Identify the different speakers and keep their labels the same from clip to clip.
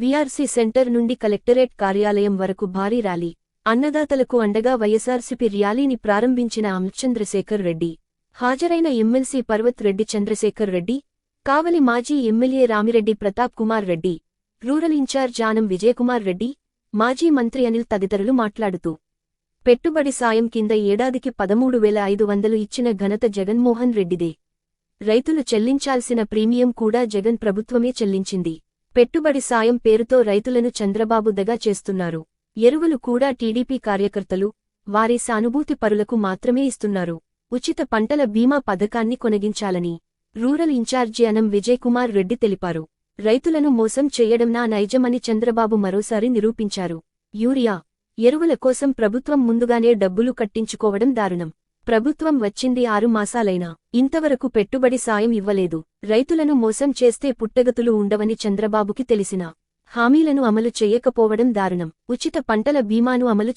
Speaker 1: VRC centre నుండి collectorate కార్యాలయం వరకు భారీ ర్యాలీ. అన్నదాతలకు అండగా వైఎస్ఆర్సీపీ ర్యాలీని ప్రారంభించిన అమిత్చంద్రశేఖర్ రెడ్డి. హాజరైన ఎమ్మెల్సీ పర్వత్ రెడ్డి చంద్రశేఖర్ రెడ్డి కావలి మాజీ MLA Ramireddy Pratap Kumar Reddy rural in-charge Anam Vijayakumar Reddy మాజీ మంత్రి అనిల్ తదితరులు మాట్లాడుతూ పెట్టుబడి సాయం కింద ఏడాదికి పదమూడు వేల ఐదు వందలు ఇచ్చిన ఘనత జగన్మోహన్ రెడ్డిదే. రైతులు చెల్లించాల్సిన ప్రీమియం కూడా జగన్ ప్రభుత్వమే చెల్లించింది. పెట్టుబడి సాయం పేరుతో రైతులను చంద్రబాబు దగా చేస్తున్నారు. ఎరువులు కూడా టీడీపీ కార్యకర్తలు వారి సానుభూతి పరులకు మాత్రమే ఇస్తున్నారు. ఉచిత పంటల బీమా పథకాన్ని కొనగించాలని రూరల్ ఇన్ఛార్జి అనం విజయ్ కుమార్ రెడ్డి తెలిపారు. రైతులను మోసం చేయడం నా నైజమని చంద్రబాబు మరోసారి నిరూపించారు. యూరియా ఎరువుల కోసం ప్రభుత్వం ముందుగానే డబ్బులు కట్టించుకోవడం దారుణం. ప్రభుత్వం వచ్చింది ఆరు మాసాలైనా. ఇంతవరకు పెట్టుబడి సాయం ఇవ్వలేదు. రైతులను మోసం చేస్తే పుట్టగతులు ఉండవని చంద్రబాబుకి తెలిసిన. హామీలను అమలు చెయ్యకపోవడం దారుణం. ఉచిత పంటల బీమాను అమలు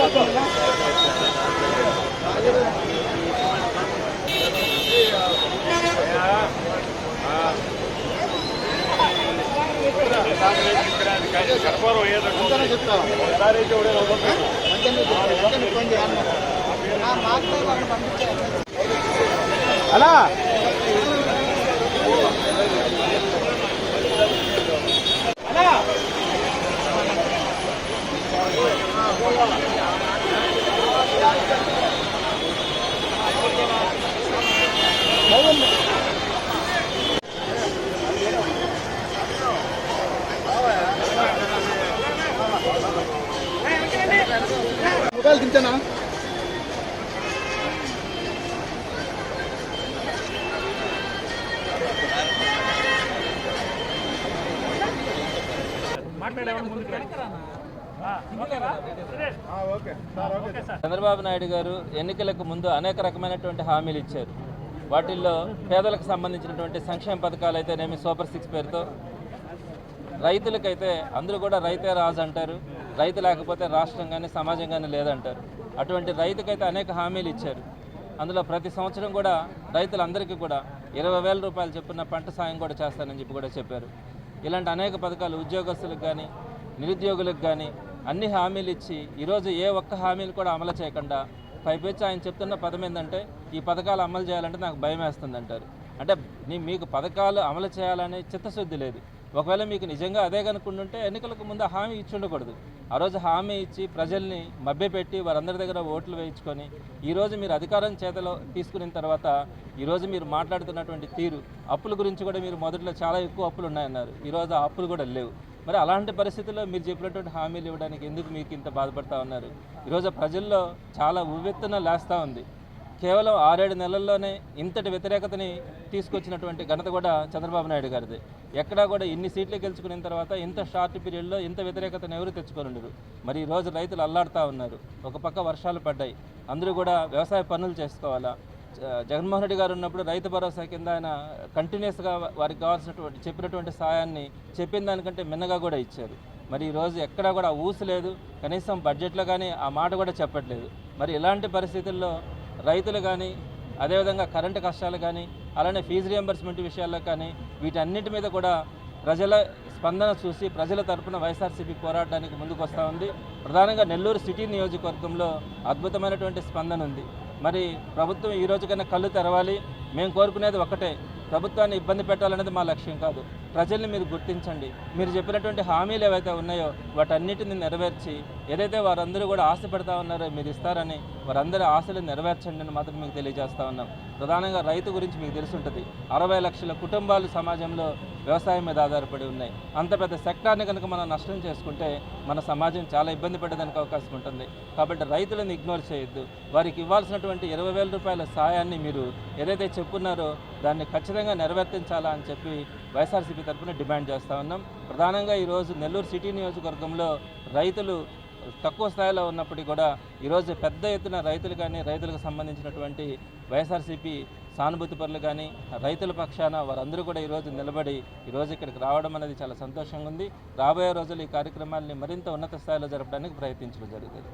Speaker 1: చెయ్యాలి
Speaker 2: అలా mobile దించానా okay sir okay
Speaker 3: Chandrababu Naidu garu ఎన్నికలకు ముందు అనేక రకమైనటువంటి హామీలు ఇచ్చారు. వాటిల్లో పేదలకు సంబంధించినటువంటి సంక్షేమ పథకాలు అయితేనేమి సూపర్ సిక్స్ పేరుతో రైతులకైతే అందరూ కూడా రైతే రాజు అంటారు. రైతు లేకపోతే రాష్ట్రం కానీ సమాజం కానీ లేదంటారు. అటువంటి రైతుకైతే అనేక హామీలు ఇచ్చారు. అందులో ప్రతి సంవత్సరం కూడా రైతులందరికీ కూడా ఇరవై వేల రూపాయలు చెప్పిన పంట సాయం కూడా చేస్తానని చెప్పి కూడా చెప్పారు. ఇలాంటి అనేక పథకాలు ఉద్యోగస్తులకు కానీ నిరుద్యోగులకు కానీ అన్ని హామీలు ఇచ్చి ఈరోజు ఏ ఒక్క హామీలు కూడా అమలు చేయకుండా పైపెచ్చి ఆయన చెప్తున్న పదం ఏంటంటే ఈ పథకాలు అమలు చేయాలంటే నాకు భయం వేస్తుంది అంటారు అంటే నీ మీకు పథకాలు అమలు చేయాలనే చిత్తశుద్ధి లేదు. ఒకవేళ మీకు నిజంగా అదే కనుక్కుంటుంటే ఎన్నికలకు ముందు హామీ ఇచ్చి ఉండకూడదు. ఆ రోజు హామీ ఇచ్చి ప్రజల్ని మభ్యపెట్టి వారందరి దగ్గర ఓట్లు వేయించుకొని ఈరోజు మీరు అధికారం చేతలో తీసుకున్న తర్వాత ఈరోజు మీరు మాట్లాడుతున్నటువంటి తీరు అప్పుల గురించి కూడా మీరు మొదట్లో చాలా ఎక్కువ అప్పులు ఉన్నాయన్నారు. ఈరోజు ఆ అప్పులు కూడా లేవు. మరి అలాంటి పరిస్థితుల్లో మీరు చెప్పినటువంటి హామీలు ఇవ్వడానికి ఎందుకు మీకు ఇంత బాధపడతా ఉన్నారు? ఈరోజు ప్రజల్లో చాలా ఉవ్వెత్తున లేస్తూ ఉంది. కేవలం ఆరేడు నెలల్లోనే ఇంతటి వ్యతిరేకతని తీసుకొచ్చినటువంటి ఘనత కూడా చంద్రబాబు నాయుడు గారిది. ఎక్కడా కూడా ఇన్ని సీట్లు గెలుచుకున్న తర్వాత ఇంత షార్ట్ పీరియడ్లో ఇంత వ్యతిరేకతను ఎవరు తెచ్చుకోనుండరు. మరి ఈరోజు రోజు రైతులు అల్లాడుతూ ఉన్నారు. ఒక పక్క వర్షాలు పడ్డాయి. అందరూ కూడా వ్యవసాయ పనులు చేసుకోవాలా? జగన్మోహన్ రెడ్డి గారు ఉన్నప్పుడు రైతు భరోసా కింద ఆయన కంటిన్యూస్గా వారికి కావాల్సినటువంటి చెప్పినటువంటి సాయాన్ని చెప్పిన దానికంటే మిన్నగా కూడా ఇచ్చారు. మరి ఈరోజు రోజు ఎక్కడా కూడా ఊసు లేదు. కనీసం బడ్జెట్లో కానీ ఆ మాట కూడా చెప్పట్లేదు. మరి ఇలాంటి పరిస్థితుల్లో రైతులు కానీ అదేవిధంగా కరెంటు కష్టాలు కానీ అలానే ఫీజు రియంబర్స్మెంట్ విషయాల్లో కానీ వీటన్నిటి మీద కూడా ప్రజల స్పందన చూసి ప్రజల తరపున వైఎస్ఆర్సీపీ పోరాడడానికి ముందుకు వస్తూ ఉంది. ప్రధానంగా నెల్లూరు సిటీ నియోజకవర్గంలో అద్భుతమైనటువంటి స్పందన ఉంది. మరి ప్రభుత్వం ఈ రోజు కన్నా కళ్ళు తెరవాలి. మేము కోరుకునేది ఒకటే ప్రభుత్వాన్ని ఇబ్బంది పెట్టాలనేది మా లక్ష్యం కాదు. ప్రజల్ని మీరు గుర్తించండి. మీరు చెప్పినటువంటి హామీలు ఏవైతే ఉన్నాయో వాటన్నిటిని నెరవేర్చి ఏదైతే వారందరూ కూడా ఆశపడతా ఉన్నారో మీరు ఇస్తారని వారందరి ఆశలు నెరవేర్చండి అని మాత్రం మీకు తెలియజేస్తా ఉన్నాం. ప్రధానంగా రైతు గురించి మీకు తెలుసుంటుంది. అరవై లక్షల కుటుంబాలు సమాజంలో వ్యవసాయం మీద ఆధారపడి ఉన్నాయి. అంత పెద్ద సెక్టార్ని కనుక మనం నష్టం చేసుకుంటే మన సమాజం చాలా ఇబ్బంది పడేదానికి అవకాశం ఉంటుంది. కాబట్టి రైతులను ఇగ్నోర్ చేయొద్దు. వారికి ఇవ్వాల్సినటువంటి ఇరవై వేల రూపాయల సాయాన్ని మీరు ఏదైతే చెప్పున్నారో దాన్ని ఖచ్చితంగా నెరవేర్తించాలా అని చెప్పి వైఎస్ఆర్సీపీ తరఫున డిమాండ్ చేస్తూ ఉన్నాం. ప్రధానంగా ఈరోజు నెల్లూరు సిటీ నియోజకవర్గంలో రైతులు తక్కువ స్థాయిలో ఉన్నప్పటికీ కూడా ఈరోజు పెద్ద ఎత్తున రైతులు కానీ రైతులకు సంబంధించినటువంటి వైఎస్ఆర్సీపీ సానుభూతి పరులు కానీ రైతుల పక్షాన వారందరూ కూడా ఈరోజు నిలబడి ఈరోజు ఇక్కడికి రావడం అనేది చాలా సంతోషంగా ఉంది. రాబోయే రోజులు ఈ కార్యక్రమాల్ని మరింత ఉన్నత స్థాయిలో జరపడానికి ప్రయత్నించడం జరుగుతుంది.